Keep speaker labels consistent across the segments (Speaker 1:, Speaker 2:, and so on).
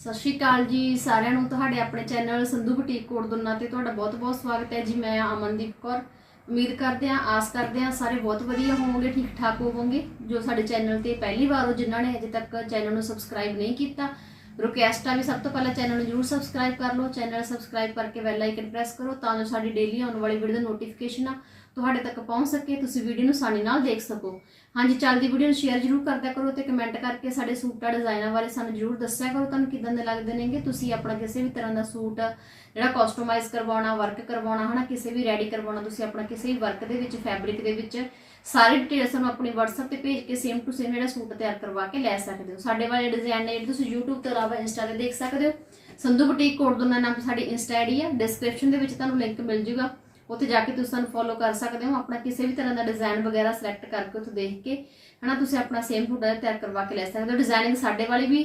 Speaker 1: ਸਤਿ ਸ਼੍ਰੀ ਅਕਾਲ ਜੀ ਸਾਰਿਆਂ ਨੂੰ, ਤੁਹਾਡੇ ਆਪਣੇ ਚੈਨਲ ਸੰਧੂ ਬੁਟੀਕ ਕੋਟ ਦੁੰਨਾ ਤੇ ਤੁਹਾਡਾ ਬਹੁਤ-ਬਹੁਤ ਸਵਾਗਤ ਹੈ ਜੀ, ਮੈਂ ਅਮਨਦੀਪ ਕੌਰ। ਉਮੀਦ ਕਰਦੇ ਹਾਂ, ਆਸ ਕਰਦੇ ਹਾਂ ਸਾਰੇ ਬਹੁਤ ਵਧੀਆ ਹੋਵੋਗੇ, ਠੀਕ ਠਾਕ ਹੋਵੋਗੇ। ਜੋ ਸਾਡੇ ਚੈਨਲ ਤੇ ਪਹਿਲੀ ਵਾਰ ਹੋ, ਜਿਨ੍ਹਾਂ ਨੇ ਅਜੇ ਤੱਕ ਚੈਨਲ ਨੂੰ ਸਬਸਕ੍ਰਾਈਬ ਨਹੀਂ ਕੀਤਾ ਰਿਕੁਐਸਟ ਆ ਵੀ ਸਭ ਤੋਂ ਪਹਿਲਾਂ ਚੈਨਲ ਨੂੰ ਜਰੂਰ ਸਬਸਕ੍ਰਾਈਬ ਕਰ ਲਓ। ਚੈਨਲ ਸਬਸਕ੍ਰਾਈਬ ਕਰਕੇ ਬੈਲ ਆਈਕਨ ਪ੍ਰੈਸ ਕਰੋ ਤਾਂ ਜੋ ਸਾਡੀ ਡੇਲੀ ਆਉਣ ਵਾਲੀ ਵੀਡੀਓ ਦਾ ਨੋਟੀਫਿਕੇਸ਼ਨ ਆ। ਤੁਹਾਡੇ ਤੱਕ ਪਹੁੰਚ ਸਕੇ, ਤੁਸੀਂ ਵੀਡੀਓ ਨੂੰ ਆਸਾਨੀ ਨਾਲ ਦੇਖ ਸਕੋ। ਹਾਂਜੀ, ਚੱਲਦੀ ਵੀਡੀਓ ਨੂੰ ਸ਼ੇਅਰ ਜਰੂਰ ਕਰਦਿਆ ਕਰੋ ਤੇ ਕਮੈਂਟ ਕਰਕੇ ਸਾਡੇ ਸੂਟਾਂ ਡਿਜ਼ਾਈਨਾਂ ਬਾਰੇ ਸਾਨੂੰ ਜਰੂਰ ਦੱਸਿਆ ਕਰੋ, ਤੁਹਾਨੂੰ ਕਿਦਾਂ ਦੇ ਲੱਗਦੇ ਨੇਗੇ? ਤੁਸੀਂ ਆਪਣਾ ਕਿਸੇ ਵੀ ਤਰ੍ਹਾਂ ਦਾ ਸੂਟ, ਜਿਹੜਾ ਕਸਟਮਾਈਜ਼ ਕਰਵਾਉਣਾ ਵਰਕ ਕਰਵਾਉਣਾ, ਹਨਾ, ਕਿਸੇ ਵੀ ਰੈਡੀ ਕਰਵਾਉਣਾ, ਤੁਸੀਂ ਆਪਣਾ ਕਿਸੇ ਵੀ ਵਰਕ ਦੇ ਵਿੱਚ ਫੈਬਰਿਕ ਦੇ ਵਿੱਚ, ਸਾਰੇ ਡਿਟੇਲ ਸਾਨੂੰ ਆਪਣੇ WhatsApp ਤੇ ਭੇਜ ਕੇ ਸੇਮ ਟੂ ਸੇਮ ਜਿਹੜਾ ਸੂਟ ਤਿਆਰ ਕਰਵਾ ਕੇ ਲੈ ਸਕਦੇ ਹੋ। ਸਾਡੇ ਵਾਲੇ ਡਿਜ਼ਾਈਨ ਨੇ, ਤੁਸੀਂ YouTube ਤੋਂ ਇਲਾਵਾ Insta ਤੇ ਦੇਖ ਸਕਦੇ ਹੋ। ਸੰਧੂ ਬੁਟੀਕ ਕੋਡ ਦਾ ਨਾਮ ਸਾਡੀ Insta ਆਈਡੀ ਹੈ ਡਿਸਕ੍ਰਿਪਸ਼ਨ ਦੇ ਵਿੱਚ ਤੁਹਾਨੂੰ ਲਿੰਕ ਮਿਲ ਜੂਗਾ। ਉੱਥੇ ਜਾ ਕੇ ਤੁਸੀਂ ਸਾਨੂੰ ਫੋਲੋ ਕਰ ਸਕਦੇ ਹੋ, ਆਪਣਾ ਕਿਸੇ ਵੀ ਤਰ੍ਹਾਂ ਦਾ ਡਿਜ਼ਾਈਨ ਵਗੈਰਾ ਸਿਲੈਕਟ ਕਰਕੇ ਉੱਥੇ ਦੇਖ ਕੇ, ਹਨਾ, ਤੁਸੀਂ ਆਪਣਾ ਸੇਮ ਤੁਹਾਡਾ ਤਿਆਰ ਕਰਵਾ ਕੇ ਲੈ ਸਕਦੇ ਹੋ। ਡਿਜ਼ਾਈਨਿੰਗ ਸਾਡੇ ਵਾਲੀ ਵੀ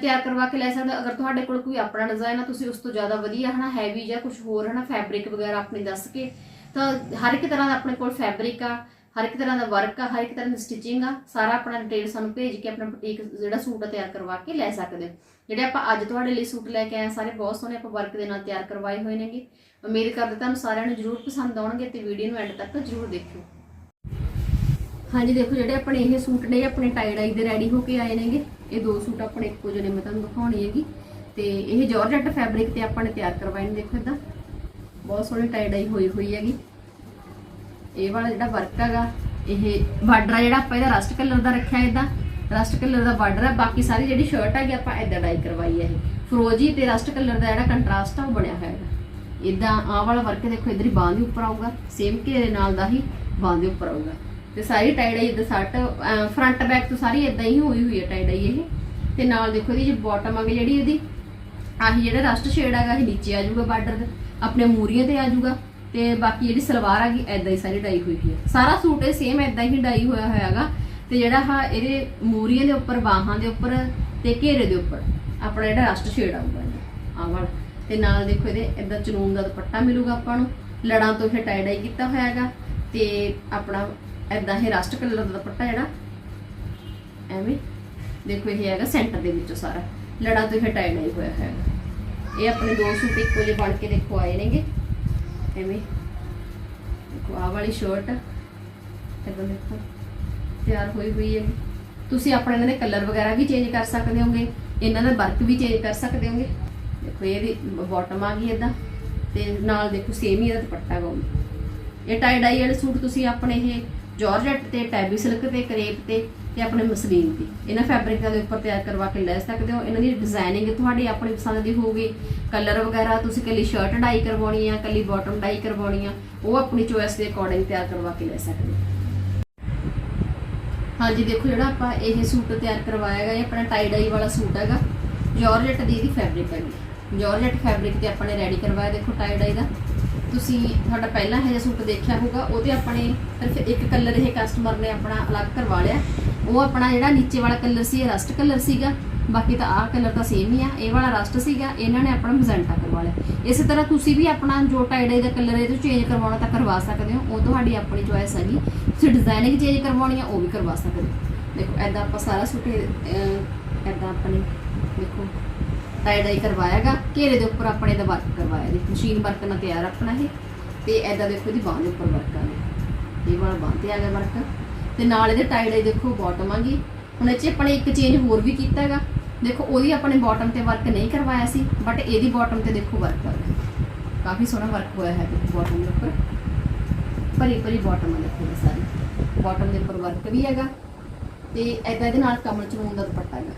Speaker 1: ਤਿਆਰ ਕਰਵਾ ਕੇ ਲੈ ਸਕਦੇ ਹੋ। ਅਗਰ ਤੁਹਾਡੇ ਕੋਲ ਕੋਈ ਆਪਣਾ ਡਿਜ਼ਾਈਨ ਆ, ਤੁਸੀਂ ਉਸ ਤੋਂ ਜ਼ਿਆਦਾ ਵਧੀਆ, ਹਨਾ ਹੈਵੀ ਜਾਂ ਕੁਝ ਹੋਰ, ਹਨਾ ਫੈਬਰਿਕ ਵਗੈਰਾ ਆਪਣੀ ਦੱਸ ਕੇ, ਤਾਂ ਹਰ ਇੱਕ ਤਰ੍ਹਾਂ ਦਾ ਆਪਣੇ ਕੋਲ ਫੈਬਰਿਕ ਆ, ਹਰ ਇੱਕ ਤਰ੍ਹਾਂ ਦਾ ਵਰਕ ਆ, ਹਰ ਇੱਕ ਤਰ੍ਹਾਂ ਦੀ ਸਟਿਚਿੰਗ ਆ, ਸਾਰਾ ਆਪਣਾ ਡਿਟੇਲ ਸਾਨੂੰ ਭੇਜ ਕੇ ਆਪਣਾ ਬੁਟੀਕ ਜਿਹੜਾ ਸੂਟ ਆ ਤਿਆਰ ਕਰਵਾ ਕੇ ਲੈ ਸਕਦੇ ਹੋ। ਜਿਹੜੇ ਆਪਾਂ ਅੱਜ ਤੁਹਾਡੇ ਲਈ ਸੂਟ ਲੈ ਕੇ ਆਏ ਆ, ਸਾਰੇ ਬਹੁਤ ਸੋਹਣੇ ਆਪਾਂ ਵਰਕ ਦੇ ਨਾਲ ਤਿਆਰ ਕਰਵਾਏ ਹੋਏ ਨੇਗੇ। ਉਮੀਦ ਕਰਦੇ ਤੁਹਾਨੂੰ ਸਾਰਿਆਂ ਨੂੰ ਜਰੂਰ ਪਸੰਦ ਆਉਣਗੇ ਤੇ ਵੀਡੀਓ ਨੂੰ ਐਂਡ ਤੱਕ ਜਰੂਰ ਦੇਖਿਓ। ਹਾਂਜੀ, ਦੇਖੋ ਜਿਹੜੇ ਆਪਣੇ ਇਹ ਸੂਟ ਨੇ ਆਪਣੇ ਟਾਈ ਡਾਈ ਦੇ ਰੈਡੀ ਹੋ ਕੇ ਆਏ ਨੇਗੇ। ਇਹ ਦੋ ਸੂਟ ਆਪਣੇ ਇੱਕੋ ਜਿਹੇ ਮੈਂ ਤੁਹਾਨੂੰ ਦਿਖਾਉਣੀ ਹੈਗੀ। ਤੇ ਇਹ ਜਾਰਜਟ ਫੈਬਰਿਕ ਤੇ ਆਪਾਂ ਨੇ ਤਿਆਰ ਕਰਵਾਏ ਨੇ, ਦੇਖੋ ਇਦਾਂ ਬਹੁਤ ਸੋਹਣੀ ਟਾਈ ਡਾਈ ਹੋਈ ਹੋਈ ਹੈਗੀ। ਇਹ ਵਾਲਾ ਜਿਹੜਾ ਵਰਕ ਹੈਗਾ, ਇਹ ਬਾਰਡਰ ਆ ਜਿਹੜਾ ਆਪਾਂ ਇਹਦਾ ਰਸਟ ਕਲਰ ਦਾ ਰੱਖਿਆ ਇਦਾਂ ਰਸਟ ਕਲਰ ਦਾ ਬਾਰਡਰ ਹੈ ਬਾਕੀ ਸਾਰੀ ਜਿਹੜੀ ਸ਼ਰਟ ਹੈਗੀ ਆਪਾਂ ਇਦਾਂ ਡਾਈ ਕਰਵਾਈ ਹੈ ਇਹ। ਫਰੋਜੀ ਤੇ ਰਸਟ ਕਲਰ ਦਾ ਜਿਹੜਾ ਕੰਟਰਾਸਟ ਆ, ਉਹ ਬਣਿਆ ਹੋਇਆ ਹੈਗਾ। ਇਦਾਂ ਆਹ ਵਾਲਾ ਵਰਕ ਦੇਖੋ ਇਧਰ ਹੀ ਬਾਂਹ ਦੇ ਉੱਪਰ ਆਊਗਾ ਸੇਮ ਘੇਰੇ ਨਾਲ ਦਾ ਹੀ ਬਾਂਹ ਦੇ ਉੱਪਰ ਆਊਗਾ। ਤੇ ਸਾਰੀ ਟਾਈ ਇਦਾਂ ਸੱਟ ਫਰੰਟ ਬੈਕ ਤੋਂ ਸਾਰੀ ਇਦਾਂ ਹੀ ਹੋਈ ਹੋਈ ਹੈ ਟਾਈ ਇਹ। ਤੇ ਨਾਲ ਦੇਖੋ ਇਹਦੀ ਜਿਹੜੀ ਬਾਟਮ ਆ ਜਿਹੜੀ ਇਹਦੀ, ਆਹੀ ਜਿਹੜਾ ਰਸਟ ਸ਼ੇਡ ਹੈਗਾ ਇਹ ਨੀਚੇ ਆ ਜਾਊਗਾ ਬਾਰਡਰ ਆਪਣੇ ਮੂਰੀਆਂ ਤੇ ਆ ਜਾਊਗਾ। ਤੇ ਬਾਕੀ ਜਿਹੜੀ ਸਲਵਾਰ ਹੈਗੀ ਐਦਾਂ ਹੀ ਸਾਰੀ ਡਾਈ ਹੋਈ ਹੋਈ ਹੈ। ਸਾਰਾ ਸੂਟ ਇਹ ਸੇਮ ਐਦਾਂ ਹੀ ਡਾਈ ਹੋਇਆ ਹੋਇਆ ਹੈਗਾ ਤੇ ਜਿਹੜਾ ਹਾ ਇਹਦੇ ਮੂਰੀਆਂ ਦੇ ਉੱਪਰ, ਬਾਹਾਂ ਦੇ ਉੱਪਰ ਤੇ ਘੇਰੇ ਦੇ ਉੱਪਰ, ਆਪਣਾ ਜਿਹੜਾ ਰਸਟ ਸ਼ੇਡ ਆਊਗਾ ਆਹ ਵਾਲਾ। ਤੇ ਨਾਲ ਦੇਖੋ ਇਹਦੇ ਇਦਾਂ ਚਨੂਨ ਦਾ ਦੁਪੱਟਾ ਮਿਲੂਗਾ ਆਪਾਂ ਨੂੰ। ਲੜਾਂ ਤੋਂ ਫਿਰ ਟਾਈ ਡਾਈ ਕੀਤਾ ਹੋਇਆ ਹੈਗਾ ਤੇ ਆਪਣਾ ਐਦਾਂ ਇਹ ਰਸਟ ਕਲਰ ਦਾ ਦੁਪੱਟਾ ਜਿਹੜਾ, ਐਵੇਂ ਦੇਖੋ ਇਹ ਹੈਗਾ ਸੈਂਟਰ ਦੇ ਵਿੱਚੋਂ ਸਾਰਾ। ਲੜਾਂ ਤੋਂ ਫਿਰ ਟਾਈ ਡਾਈ ਹੋਇਆ ਹੈਗਾ। ਇਹ ਆਪਣੇ ਦੋ ਸੂਟ ਇੱਕੋ ਜਿਹੇ ਬਣ ਕੇ ਦੇਖੋ ਆਏ ਨੇਗੇ। ਐਵੇਂ। ਦੇਖੋ ਆਹ ਵਾਲੀ ਸ਼ਰਟ ਇਦਾਂ ਦੇਖੋ। ਤਿਆਰ ਹੋਈ ਹੋਈ ਹੈ ਤੁਸੀਂ ਆਪਣੇ ਇਹਨਾਂ ਦੇ ਕਲਰ ਵਗੈਰਾ ਵੀ ਚੇਂਜ ਕਰ ਸਕਦੇ ਹੋਗੇ। ਇਹਨਾਂ ਦਾ ਵਰਕ ਵੀ ਚੇਂਜ ਕਰ ਸਕਦੇ ਹੋਗੇ। ਦੇਖੋ ਇਹਦੀ ਬਾਟਮ ਆ ਗਈ ਇਦਾਂ ਤੇ ਨਾਲ ਦੇਖੋ ਸੇਮ ਹੀ ਇਹਦਾ ਦੁਪੱਟਾ ਗਾ ਇਹ ਟਾਈ ਡਾਈ ਵਾਲੇ ਸੂਟ ਤੁਸੀਂ ਆਪਣੇ ਇਹ ਜਾਰਜਟ ਤੇ ਟੈਬੀ ਸਿਲਕ ਤੇ ਕਰੇਪ ਤੇ ਤੇ ਆਪਣੇ ਮਸਲੀਨ ਤੇ। ਇਹਨਾਂ ਫੈਬਰਿਕਾਂ ਦੇ ਉੱਪਰ ਤਿਆਰ ਕਰਵਾ ਕੇ ਲੈ ਸਕਦੇ ਹੋ। ਇਹਨਾਂ ਦੀ ਡਿਜ਼ਾਈਨਿੰਗ ਤੁਹਾਡੀ ਆਪਣੀ ਪਸੰਦ ਦੀ ਹੋਊਗੀ। ਕਲਰ ਵਗੈਰਾ ਤੁਸੀਂ ਕੱਲੀ ਸ਼ਰਟ ਡਾਈ ਕਰਵਾਉਣੀ ਆ, ਕੱਲੀ ਬਾਟਮ ਡਾਈ ਕਰਵਾਉਣੀ ਆ, ਉਹ ਆਪਣੀ ਚੋਇਸ ਦੇ ਅਕੋਰਡਿੰਗ ਤਿਆਰ ਕਰਵਾ ਕੇ ਲੈ ਸਕਦੇ ਹੋ। ਹਾਂਜੀ, ਦੇਖੋ ਜਿਹੜਾ ਆਪਾਂ ਇਹ ਸੂਟ ਤਿਆਰ ਕਰਵਾਇਆ ਹੈਗਾ ਇਹ ਆਪਣਾ ਟਾਈ ਡਾਈ ਵਾਲਾ ਸੂਟ ਹੈਗਾ। ਜਾਰਜਟ ਦੀ ਇਹਦੀ ਫੈਬਰਿਕ ਹੈਗੀ। ਜਾਰਜਟ ਫੈਬਰਿਕ ਤੇ ਆਪਾਂ ਨੇ ਰੈਡੀ ਕਰਵਾਇਆ, ਦੇਖੋ ਟਾਈ ਡਾਈ ਦਾ। ਤੁਸੀਂ ਤੁਹਾਡਾ ਪਹਿਲਾਂ ਇਹ ਜਿਹਾ ਸੂਟ ਦੇਖਿਆ ਹੋਊਗਾ, ਉਹਦੇ ਆਪਣੇ ਸਿਰਫ ਇੱਕ ਕਲਰ ਇਹ ਕਸਟਮਰ ਨੇ ਆਪਣਾ ਅਲੱਗ ਕਰਵਾ ਲਿਆ। ਉਹ ਆਪਣਾ ਜਿਹੜਾ ਨੀਚੇ ਵਾਲਾ ਕਲਰ ਸੀ, ਇਹ ਰਸਟ ਕਲਰ ਸੀਗਾ। ਬਾਕੀ ਤਾਂ ਆਹ ਕਲਰ ਤਾਂ ਸੇਮ ਹੀ ਆ, ਇਹ ਵਾਲਾ ਰਸਟ ਸੀਗਾ, ਇਹਨਾਂ ਨੇ ਆਪਣਾ ਮਜ਼ੈਂਟਾ ਕਰਵਾ ਲਿਆ। ਇਸੇ ਤਰ੍ਹਾਂ ਤੁਸੀਂ ਵੀ ਆਪਣਾ ਜੋ ਟਾਈਡਾਈ ਦਾ ਕਲਰ ਹੈ, ਇਹਦੇ ਚੇਂਜ ਕਰਵਾਉਣਾ ਤਾਂ ਕਰਵਾ ਸਕਦੇ ਹੋ। ਉਹ ਤੁਹਾਡੀ ਆਪਣੀ ਚੋਇਸ ਹੈਗੀ। ਤੁਸੀਂ ਡਿਜ਼ਾਈਨਿੰਗ ਚੇਂਜ ਕਰਵਾਉਣੀ ਆ, ਉਹ ਵੀ ਕਰਵਾ ਸਕਦੇ ਹੋ। ਦੇਖੋ ਐਦਾਂ ਆਪਾਂ ਸਾਰਾ ਸੂਟ ਐਦਾਂ ਆਪਣੇ ਦੇਖੋ। ਟਾਈਡਾਈ ਕਰਵਾਇਆਗਾ, ਘੇਰੇ ਦੇ ਉੱਪਰ ਆਪਣੇ ਦਾ ਵਰਕ ਕਰਵਾਇਆ ਜੀ। ਮਸ਼ੀਨ ਵਰਕ ਨਾਲ ਤਿਆਰ ਆਪਣਾ ਇਹ। ਤੇ ਐਦਾਂ ਦੇਖੋ ਇਹਦੀ ਬਾਂਹ ਦੇ ਉੱਪਰ ਵਰਕ ਆ ਗਿਆ ਇਹ ਵਾਲਾ ਬਾਂਹ ਤੇ ਆ ਗਿਆ ਵਰਕ ਤੇ ਨਾਲ ਇਹਦੇ ਟਾਈਡਾਈ ਦੇਖੋ ਬਾਟਮ ਆ ਹੁਣ ਇਹ 'ਚ ਆਪਣੇ ਇੱਕ ਚੇਂਜ ਹੋਰ ਵੀ ਕੀਤਾ ਹੈਗਾ। ਦੇਖੋ, ਉਹਦੀ ਆਪਣੇ ਬਾਟਮ ਤੇ ਵਰਕ ਨਹੀਂ ਕਰਵਾਇਆ ਸੀ ਬਟ ਇਹਦੀ ਬਾਟਮ ਤੇ ਦੇਖੋ ਵਰਕ ਆ ਗਿਆ। ਕਾਫੀ ਸੋਹਣਾ ਵਰਕ ਹੋਇਆ ਹੈ ਦੇਖੋ ਬਾਟਮ ਦੇ ਉੱਪਰ। ਭਰੀ ਭਰੀ ਬਾਟਮ ਆ ਦੇਖੋ ਸਾਰੀ। ਬਾਟਮ ਦੇ ਉੱਪਰ ਵਰਕ ਵੀ ਹੈਗਾ। ਤੇ ਐਦਾਂ ਇਹਦੇ ਨਾਲ ਕਮਲ ਚਮੂਨ ਦਾ ਦੁਪੱਟਾ ਹੈਗਾ।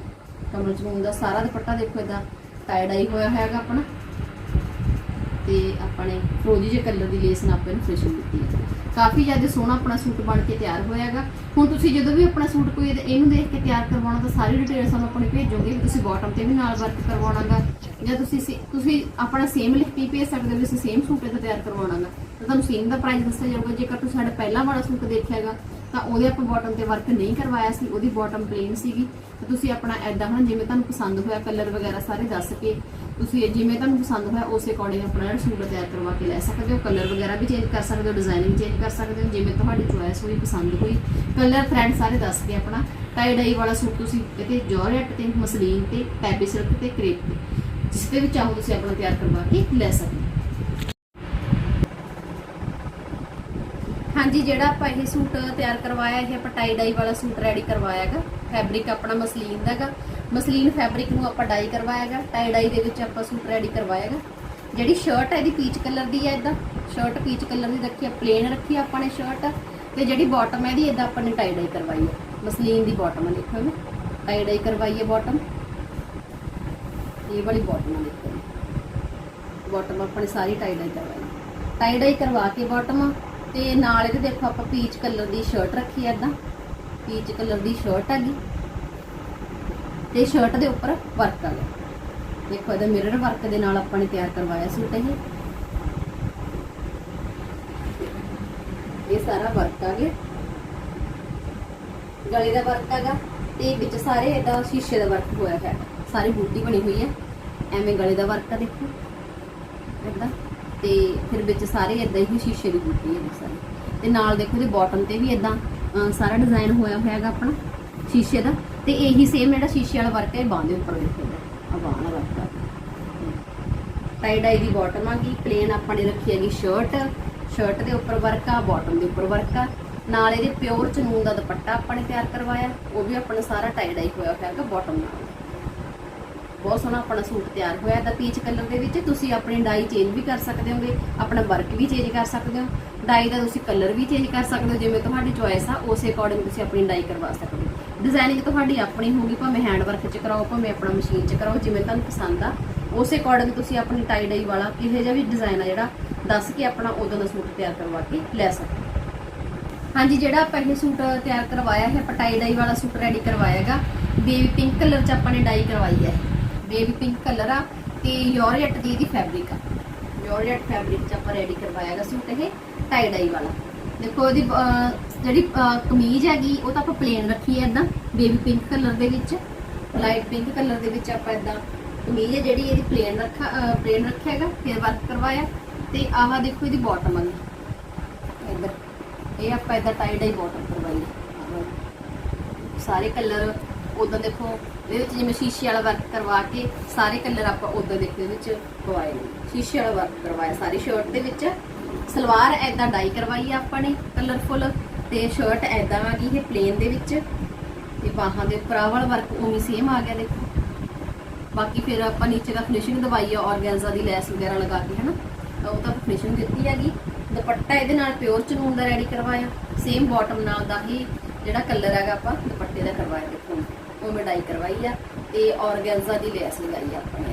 Speaker 1: ਕਮਲ ਚਮੂਨ ਦਾ ਸਾਰਾ ਦੁਪੱਟਾ ਦੇਖੋ ਇਦਾਂ ਟਾਈ ਹੋਇਆ ਹੈਗਾ ਆਪਣਾ। ਤੇ ਆਪਾਂ ਫਰੋਜੀ ਜੇ ਕਲਰ ਦੀ ਲੇਸ ਨਾਲ ਆਪਾਂ ਇਹਨੂੰ ਫਿਨਿਸ਼ਿੰਗ ਦਿੱਤੀ ਹੈ। ਕਾਫੀ ਜ਼ਿਆਦਾ ਸੋਹਣਾ ਆਪਣਾ ਸੂਟ ਬਣ ਕੇ ਤਿਆਰ ਹੋਇਆ ਹੁਣ ਤੁਸੀਂ ਜਦੋਂ ਵੀ ਆਪਣਾ ਸੂਟ ਕੋਈ ਇਹਨੂੰ ਦੇਖ ਕੇ ਤਿਆਰ ਕਰਵਾਉਣਾ ਤਾਂ ਸਾਰੀ ਡਿਟੇਲ ਸਾਨੂੰ ਆਪਣੀ ਭੇਜੋਗੇ ਤੁਸੀਂ ਬਾਟਮ ਤੇ ਵੀ ਨਾਲ ਵਰਕ ਕਰਵਾਉਣਾਗਾ। ਜਾਂ ਤੁਸੀਂ ਤੁਸੀਂ ਆਪਣਾ ਸੇਮ ਲਿਖ ਕੇ ਭੇਜ ਸਕਦੇ ਹੋ ਵੀ ਸੇਮ ਸੂਟ ਇਹਦਾ ਤਿਆਰ ਕਰਵਾਉਣਾਗਾ। ਤਾਂ ਤੁਹਾਨੂੰ ਸੇਮ ਦਾ ਪ੍ਰਾਈਸ ਦੱਸਿਆ ਜਾਊਗਾ। ਜੇਕਰ ਤੁਸੀਂ ਸਾਡਾ ਪਹਿਲਾ ਵਾਲਾ ਸੂਟ ਦੇਖਿਆਗਾ ਤਾਂ ਉਹਦੇ ਆਪਾਂ ਬਾਟਮ ਤੇ ਵਰਕ ਨਹੀਂ ਕਰਵਾਇਆ ਸੀ, ਉਹਦੀ ਬਾਟਮ ਪਲੇਨ ਸੀਗੀ। ਤਾਂ ਤੁਸੀਂ ਆਪਣਾ ਐਦਾਂ ਹੁਣ ਜਿਵੇਂ ਤੁਹਾਨੂੰ ਪਸੰਦ ਹੋਇਆ ਕਲਰ ਵਗੈਰਾ ਸਾਰੇ ਦੱਸ ਕੇ, ਤੁਸੀਂ ਜਿਵੇਂ ਤੁਹਾਨੂੰ ਪਸੰਦ ਹੋਇਆ ਉਸੇ ਅਕੋਰਡਿੰਗ ਆਪਣਾ ਸੂਟ ਤਿਆਰ ਕਰਵਾ ਕੇ ਲੈ ਸਕਦੇ ਹੋ। ਕਲਰ ਵਗੈਰਾ ਵੀ ਚੇਂਜ ਕਰ ਸਕਦੇ ਹੋ ਡਿਜ਼ਾਈਨਿੰਗ ਚੇਂਜ ਕਰ ਸਕਦੇ ਹੋ, ਜਿਵੇਂ ਤੁਹਾਡੀ ਚੁਆਇਸ ਹੋਈ, ਪਸੰਦ ਹੋਈ। ਕਲਰ ਫਰੈਂਡ ਸਾਰੇ ਦੱਸ ਕੇ ਆਪਣਾ ਟਾਈ ਡਾਈ ਵਾਲਾ ਸੂਟ ਤੁਸੀਂ ਇਹਦੇ ਜੋਰਜੱਟ ਤੇ, ਮਸਲੀਨ ਤੇ ਪੈਪੀ ਸਿਲਕ ਤੇ ਕਰੇਪ ਤੇ, ਜਿਸ ਤੇ ਵੀ ਚਾਹੋ ਤੁਸੀਂ ਆਪਣਾ ਤਿਆਰ ਕਰਵਾ ਕੇ ਲੈ ਸਕਦੇ ਹੋ। ਹਾਂਜੀ, ਜਿਹੜਾ ਆਪਾਂ ਇਹ ਸੂਟ ਤਿਆਰ ਕਰਵਾਇਆ, ਇਹ ਆਪਾਂ ਟਾਈ ਡਾਈ ਵਾਲਾ ਸੂਟ ਰੈਡੀ ਕਰਵਾਇਆ ਹੈਗਾ। ਫੈਬਰਿਕ ਆਪਣਾ ਮਸਲੀਨ ਦਾ ਹੈਗਾ। ਮਸਲੀਨ ਫੈਬਰਿਕ ਨੂੰ ਆਪਾਂ ਡਾਈ ਕਰਵਾਇਆ ਹੈਗਾ। ਟਾਈ ਡਾਈ ਦੇ ਵਿੱਚ ਆਪਾਂ ਸੂਟ ਰੈਡੀ ਕਰਵਾਇਆ ਹੈਗਾ। ਜਿਹੜੀ ਸ਼ਰਟ ਹੈ ਇਹਦੀ ਪੀਚ ਕਲਰ ਦੀ ਹੈ ਇਦਾਂ ਸ਼ਰਟ ਪੀਚ ਕਲਰ ਦੀ ਰੱਖੀ ਆ ਪਲੇਨ ਰੱਖੀ ਆ ਆਪਾਂ ਨੇ ਸ਼ਰਟ ਤੇ ਜਿਹੜੀ ਬਾਟਮ ਹੈ ਇਹਦੀ ਇਦਾਂ ਆਪਾਂ ਨੇ ਟਾਈ ਡਾਈ ਕਰਵਾਈ ਹੈ ਮਸਲੀਨ ਦੀ ਬਾਟਮ ਹੈ ਦੇਖੋ ਇਹਨੂੰ। ਟਾਈ ਡਾਈ ਕਰਵਾਈ ਹੈ ਬਾਟਮ ਇਹ ਵਾਲੀ ਬਾਟਮ ਹੈ ਦੇਖੋ। ਬਾਟਮ ਆਪਾਂ ਨੇ ਸਾਰੀ ਟਾਈ ਡਾਈ ਕਰਵਾਈ। ਟਾਈ ਡਾਈ ਕਰਵਾ ਕੇ ਬਾਟਮ ਤੇ ਨਾਲ ਇਹਦੇ ਦੇਖੋ ਆਪਾਂ ਪੀਚ ਕਲਰ ਦੀ ਸ਼ਰਟ ਰੱਖੀ ਐ ਇਦਾਂ। ਪੀਚ ਕਲਰ ਦੀ ਸ਼ਰਟ ਹੈਗੀ। ਤੇ ਸ਼ਰਟ ਦੇ ਉੱਪਰ ਵਰਕ ਆ। ਗਿਆ ਦੇਖੋ ਇਹਦਾ ਮਿਰਰ ਵਰਕ ਦੇ ਨਾਲ ਆਪਾਂ ਨੇ ਤਿਆਰ ਕਰਵਾਇਆ ਸੂਟ ਇਹ। ਇਹ ਸਾਰਾ ਵਰਕ ਆ ਗਿਆ। ਗਲੇ ਦਾ ਵਰਕ ਹੈਗਾ ਤੇ ਵਿੱਚ ਸਾਰੇ ਇਹਦਾ ਸ਼ੀਸ਼ੇ ਦਾ ਵਰਕ ਹੋਇਆ ਹੈ। ਸਾਰੀ ਬੂਟੀ ਬਣੀ ਹੋਈ ਹੈ। ਐਵੇਂ ਗਲੇ ਦਾ ਵਰਕ ਆ ਦੇਖੋ। ਏਦਾਂ ਤੇ ਫਿਰ ਵਿੱਚ ਸਾਰੇ ਇਦਾਂ ਹੀ ਸ਼ੀਸ਼ੇ ਦੀ ਬੂਟੀ ਹੈ ਸਾਰੀ। ਤੇ ਨਾਲ ਦੇਖੋ ਇਹਦੇ ਬਾਟਮ ਤੇ ਵੀ ਇਦਾਂ ਸਾਰਾ ਡਿਜ਼ਾਈਨ ਹੋਇਆ ਹੋਇਆ ਹੈਗਾ ਆਪਣਾ, ਸ਼ੀਸ਼ੇ ਦਾ। ਤੇ ਇਹੀ ਸੇਮ ਜਿਹੜਾ ਸ਼ੀਸ਼ੇ ਵਾਲਾ ਵਰਕ ਹੈ ਬਾਂਹ ਦੇ ਉੱਪਰ ਦੇਖੋ ਆ ਬਾਂਹ ਵਾਲਾ ਵਰਕ ਆ। ਟਾਈ ਡਾਈ ਦੀ ਬਾਟਮ ਆ ਗਈ ਪਲੇਨ ਆਪਾਂ ਨੇ ਰੱਖੀ ਹੈਗੀ ਸ਼ਰਟ ਸ਼ਰਟ ਦੇ ਉੱਪਰ ਵਰਕ ਆ ਬਾਟਮ ਦੇ ਉੱਪਰ ਵਰਕ ਆ। ਨਾਲ ਇਹਦੇ ਪਿਓਰ ਚਨੂਨ ਦਾ ਦੁਪੱਟਾ ਆਪਾਂ ਨੇ ਤਿਆਰ ਕਰਵਾਇਆ, ਉਹ ਵੀ ਆਪਣਾ ਸਾਰਾ ਟਾਈ ਡਾਈ ਹੋਇਆ ਹੋਇਆ ਹੈਗਾ ਬਾਟਮ ਨਾਲ। ਬਹੁਤ ਸੋਹਣਾ ਆਪਣਾ ਸੂਟ ਤਿਆਰ ਹੋਇਆ ਦਾ ਪੀਚ ਕਲਰ ਦੇ ਵਿੱਚ ਤੁਸੀਂ ਆਪਣੀ ਡਾਈ ਚੇਂਜ ਵੀ ਕਰ ਸਕਦੇ ਹੋਗੇ, ਆਪਣਾ ਵਰਕ ਵੀ ਚੇਂਜ ਕਰ ਸਕਦੇ ਹੋ। ਡਾਈ ਦਾ ਤੁਸੀਂ ਕਲਰ ਵੀ ਚੇਂਜ ਕਰ ਸਕਦੇ ਹੋ, ਜਿਵੇਂ ਤੁਹਾਡੀ ਚੋਇਸ ਆ, ਉਸੇ ਅਕੋਰਡਿੰਗ ਤੁਸੀਂ ਆਪਣੀ ਡਾਈ ਕਰਵਾ ਸਕਦੇ ਹੋ। ਡਿਜ਼ਾਈਨਿੰਗ ਤੁਹਾਡੀ ਆਪਣੀ ਹੋਊਗੀ, ਭਾਵੇਂ ਹੈਂਡ ਵਰਕ 'ਚ ਕਰਾਓ, ਭਾਵੇਂ ਆਪਣਾ ਮਸ਼ੀਨ 'ਚ ਕਰਾਓ, ਜਿਵੇਂ ਤੁਹਾਨੂੰ ਪਸੰਦ ਆ। ਉਸੇ ਅਕੋਰਡਿੰਗ ਤੁਸੀਂ ਆਪਣੀ ਟਾਈ ਡਾਈ ਵਾਲਾ ਕਿਹੋ ਜਿਹਾ ਵੀ ਡਿਜ਼ਾਈਨ ਆ ਜਿਹੜਾ ਦੱਸ ਕੇ ਆਪਣਾ ਉਦੋਂ ਦਾ ਸੂਟ ਤਿਆਰ ਕਰਵਾ ਕੇ ਲੈ ਸਕਦੇ ਹੋ। ਹਾਂਜੀ, ਜਿਹੜਾ ਆਪਾਂ ਇਹ ਸੂਟ ਤਿਆਰ ਕਰਵਾਇਆ ਹੈ ਪਟਾਈ ਡਾਈ ਵਾਲਾ ਸੂਟ ਰੈਡੀ ਕਰਵਾਇਆਗਾ ਬੇਬੀ ਪਿੰਕ ਕਲਰ 'ਚ ਆਪਾਂ ਨੇ ਡਾਈ ਕਰਵਾਈ ਹੈ। ਬੇਬੀ ਪਿੰਕ ਕਲਰ ਆ ਤੇ ਯੋਰਜਟ ਦੀ ਇਹਦੀ ਫੈਬਰਿਕ ਆ। ਯੋਰਜਟ ਫੈਬਰਿਕ 'ਚ ਆਪਾਂ ਰੈਡੀ ਕਰਵਾਇਆਗਾ ਸੂਟ ਇਹ ਟਾਈ ਡਾਈ ਵਾਲਾ। ਦੇਖੋ ਇਹਦੀ ਜਿਹੜੀ ਕਮੀਜ਼ ਹੈਗੀ, ਉਹ ਤਾਂ ਆਪਾਂ ਪਲੇਨ ਰੱਖੀ ਹੈ ਇਦਾਂ ਬੇਬੀ ਪਿੰਕ ਕਲਰ ਦੇ ਵਿੱਚ ਲਾਈਟ ਪਿੰਕ ਕਲਰ ਦੇ ਵਿੱਚ ਆਪਾਂ ਇਦਾਂ ਕਮੀਜ਼ ਹੈ ਜਿਹੜੀ ਇਹਦੀ ਪਲੇਨ ਰੱਖਾ ਪਲੇਨ ਰੱਖਿਆ ਹੈਗਾ, ਫਿਰ ਵਰਕ ਕਰਵਾਇਆ। ਤੇ ਆਹ ਦੇਖੋ ਇਹਦੀ ਬਾਟਮ ਆ ਇੱਧਰ, ਇਹ ਆਪਾਂ ਇਦਾਂ ਟਾਈ ਡਾਈ ਬਾਟਮ ਕਰਵਾਈ। ਸਾਰੇ ਕਲਰ ਉਦਾਂ ਦੇਖੋ ਇਹਦੇ ਵਿੱਚ ਜਿਵੇਂ ਸ਼ੀਸ਼ੇ ਵਾਲਾ ਵਰਕ ਕਰਵਾ ਕੇ ਸਾਰੇ ਕਲਰ ਆਪਾਂ ਉਦਾਂ ਦੇਖੋ ਇਹਦੇ ਵਿੱਚ ਪਵਾਏ ਨੇ। ਸ਼ੀਸ਼ੇ ਵਾਲਾ ਵਰਕ ਕਰਵਾਇਆ, ਸਾਰੀ ਸ਼ਰਟ ਦੇ ਵਿੱਚ। ਸਲਵਾਰ ਐਦਾਂ ਡਾਈ ਕਰਵਾਈ ਆ ਆਪਾਂ ਨੇ ਕਲਰਫੁਲ ਤੇ ਸ਼ਰਟ ਐਦਾਂ ਆ ਗਈ ਇਹ ਪਲੇਨ ਦੇ ਵਿੱਚ। ਤੇ ਬਾਹਾਂ ਦੇ ਉੱਪਰ ਆਹ ਵਾਲਾ ਵਰਕ ਉਵੇਂ ਸੇਮ ਆ ਗਿਆ, ਦੇਖੋ। ਬਾਕੀ ਫਿਰ ਆਪਾਂ ਨੀਚੇ ਦਾ ਫਿਨਿਸ਼ਿੰਗ ਦਵਾਈ ਆ ਆਰਗੈਂਜ਼ਾ ਦੀ ਲੈਸ ਵਗੈਰਾ ਲਗਾ ਕੇ, ਹਨਾ? ਤਾਂ ਉਹ ਤਾਂ ਫਿਨਿਸ਼ਿੰਗ ਦਿੱਤੀ ਹੈਗੀ। ਦੁਪੱਟਾ ਇਹਦੇ ਨਾਲ ਪਿਓਰ ਚਨੂਨ ਦਾ ਰੈਡੀ ਕਰਵਾਇਆ। ਸੇਮ ਬਾਟਮ ਨਾਲ ਦਾ ਹੀ ਜਿਹੜਾ ਕਲਰ ਹੈਗਾ ਆਪਾਂ ਦੁਪੱਟੇ ਦਾ ਕਰਵਾਇਆ, ਦੇਖੋ। ਉਹ ਮਡਾਈ ਕਰਵਾਈ ਆ ਤੇ ਆਰਗੈਂਜ਼ਾ ਦੀ ਲੈਸ ਲਗਾਈ ਆ ਆਪਾਂ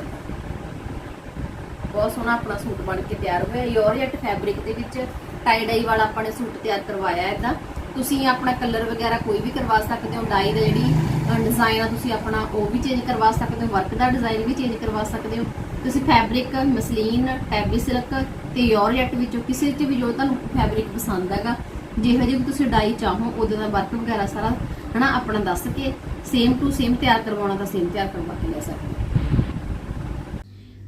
Speaker 1: ਬਹੁਤ ਸੋਹਣਾ ਆਪਣਾ ਸੂਟ ਬਣ ਕੇ ਤਿਆਰ ਹੋਇਆ। ਯੋਰਜਟ ਫੈਬਰਿਕ ਦੇ ਵਿੱਚ ਟਾਈ ਡਾਈ ਵਾਲਾ ਆਪਾਂ ਨੇ ਸੂਟ ਤਿਆਰ ਕਰਵਾਇਆ ਇਦਾਂ ਤੁਸੀਂ ਆਪਣਾ ਕਲਰ ਵਗੈਰਾ ਕੋਈ ਵੀ ਕਰਵਾ ਸਕਦੇ ਹੋ। ਡਾਈ ਦਾ ਜਿਹੜੀ ਡਿਜ਼ਾਈਨ ਆ, ਤੁਸੀਂ ਆਪਣਾ ਉਹ ਵੀ ਚੇਂਜ ਕਰਵਾ ਸਕਦੇ ਹੋ। ਵਰਕ ਦਾ ਡਿਜ਼ਾਈਨ ਵੀ ਚੇਂਜ ਕਰਵਾ ਸਕਦੇ ਹੋ। ਤੁਸੀਂ ਫੈਬਰਿਕ ਮਸਲੀਨ ਟੈਬੀ ਸਿਲਕ ਤੇ ਯੋਰਜਟ ਵਿੱਚੋਂ ਕਿਸੇ ਚ ਵੀ ਜੋ ਤੁਹਾਨੂੰ ਫੈਬਰਿਕ ਪਸੰਦ ਹੈਗਾ, ਜਿਹੋ ਜਿਹੀ ਤੁਸੀਂ ਡਾਈ ਚਾਹੋ ਉਦੋਂ ਦਾ ਵਰਕ ਵਗੈਰਾ ਸਾਰਾ ਹਨਾ, ਆਪਣਾ ਦੱਸ ਕੇ ਸੇਮ ਟੂ ਸੇਮ ਤਿਆਰ ਕਰਵਾਉਣਾ ਤਾਂ ਸੇਮ ਤਿਆਰ ਕਰਵਾ ਕੇ ਲੈ ਸਕਦੇ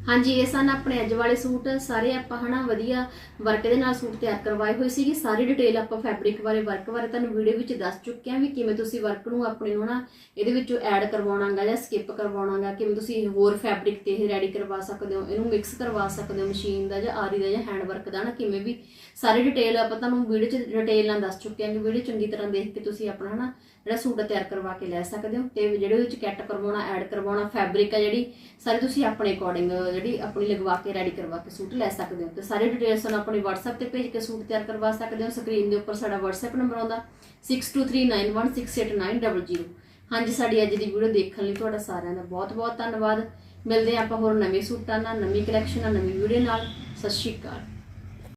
Speaker 1: ਹਾਂਜੀ, ਇਹ ਸਨ ਆਪਣੇ ਅੱਜ ਵਾਲੇ ਸੂਟ। ਸਾਰੇ ਆਪਾਂ ਹਨਾ, ਵਧੀਆ ਵਰਕ ਦੇ ਨਾਲ ਸੂਟ ਤਿਆਰ ਕਰਵਾਏ ਹੋਏ ਸੀਗੇ। ਸਾਰੀ ਡਿਟੇਲ ਆਪਾਂ ਫੈਬਰਿਕ ਬਾਰੇ ਵਰਕ ਬਾਰੇ ਤੁਹਾਨੂੰ ਵੀਡੀਓ ਵਿੱਚ ਦੱਸ ਚੁੱਕੇ ਹਾਂ ਵੀ ਕਿਵੇਂ ਤੁਸੀਂ ਵਰਕ ਨੂੰ ਆਪਣੇ ਨੂੰ ਇਹਦੇ ਵਿੱਚੋਂ ਐਡ ਕਰਵਾਉਣਾਗਾ ਜਾਂ ਸਕਿਪ ਕਰਵਾਉਣਾਗਾ, ਕਿਵੇਂ ਤੁਸੀਂ ਹੋਰ ਫੈਬਰਿਕ ਤੇ ਇਹ ਰੈਡੀ ਕਰਵਾ ਸਕਦੇ ਹੋ, ਇਹਨੂੰ ਮਿਕਸ ਕਰਵਾ ਸਕਦੇ ਹੋ ਮਸ਼ੀਨ ਦਾ ਜਾਂ ਆਰੀ ਦਾ ਜਾਂ ਹੈਂਡ ਵਰਕ ਦਾ ਨਾ ਕਿਵੇਂ ਵੀ। ਸਾਰੀ ਡਿਟੇਲ ਆਪਾਂ ਤੁਹਾਨੂੰ ਵੀਡੀਓ 'ਚ ਡਿਟੇਲ ਨਾਲ ਦੱਸ ਚੁੱਕੇ ਹਾਂ ਕਿ ਵੀਡੀਓ ਚੰਗੀ ਤਰ੍ਹਾਂ ਦੇਖ ਕੇ ਤੁਸੀਂ ਆਪਣਾ ਹਨਾ ਜਿਹੜਾ ਸੂਟ ਤਿਆਰ ਕਰਵਾ ਕੇ ਲੈ ਸਕਦੇ ਹੋ ਤੇ ਜਿਹੜੇ ਵਿੱਚ ਕੈਟ ਕਰਵਾਉਣਾ ਐਡ ਕਰਵਾਉਣਾ ਫੈਬਰਿਕ ਆ ਜਿਹੜੀ, ਸਾਰੇ ਤੁਸੀਂ ਆਪਣੇ ਅਕੋਰਡਿੰਗ ਜਿਹੜੀ ਆਪਣੀ ਲਗਵਾ ਕੇ ਰੈਡੀ ਕਰਵਾ ਕੇ ਸੂਟ ਲੈ ਸਕਦੇ ਹੋ। ਤੇ ਸਾਰੇ ਡਿਟੇਲਸ ਤੁਹਾਨੂੰ ਆਪਣੇ WhatsApp ਤੇ ਭੇਜ ਕੇ ਸੂਟ ਤਿਆਰ ਕਰਵਾ ਸਕਦੇ ਹੋ। ਸਕਰੀਨ ਦੇ ਉੱਪਰ ਸਾਡਾ WhatsApp ਨੰਬਰ ਆਉਂਦਾ 6239168900 ਹਾਂਜੀ, ਸਾਡੀ ਅੱਜ ਦੀ ਵੀਡੀਓ ਦੇਖਣ ਲਈ ਤੁਹਾਡਾ ਸਾਰਿਆਂ ਦਾ ਬਹੁਤ ਬਹੁਤ ਧੰਨਵਾਦ। ਮਿਲਦੇ ਹਾਂ ਆਪਾਂ ਹੋਰ ਨਵੇਂ ਸੂਟਾਂ ਨਾਲ, ਨਵੀਂ ਕਲੈਕਸ਼ਨ ਨਾਲ, ਨਵੀਂ ਵੀਡੀਓ ਨਾਲ। ਸਤਿ ਸ਼੍ਰੀ ਅਕਾਲ।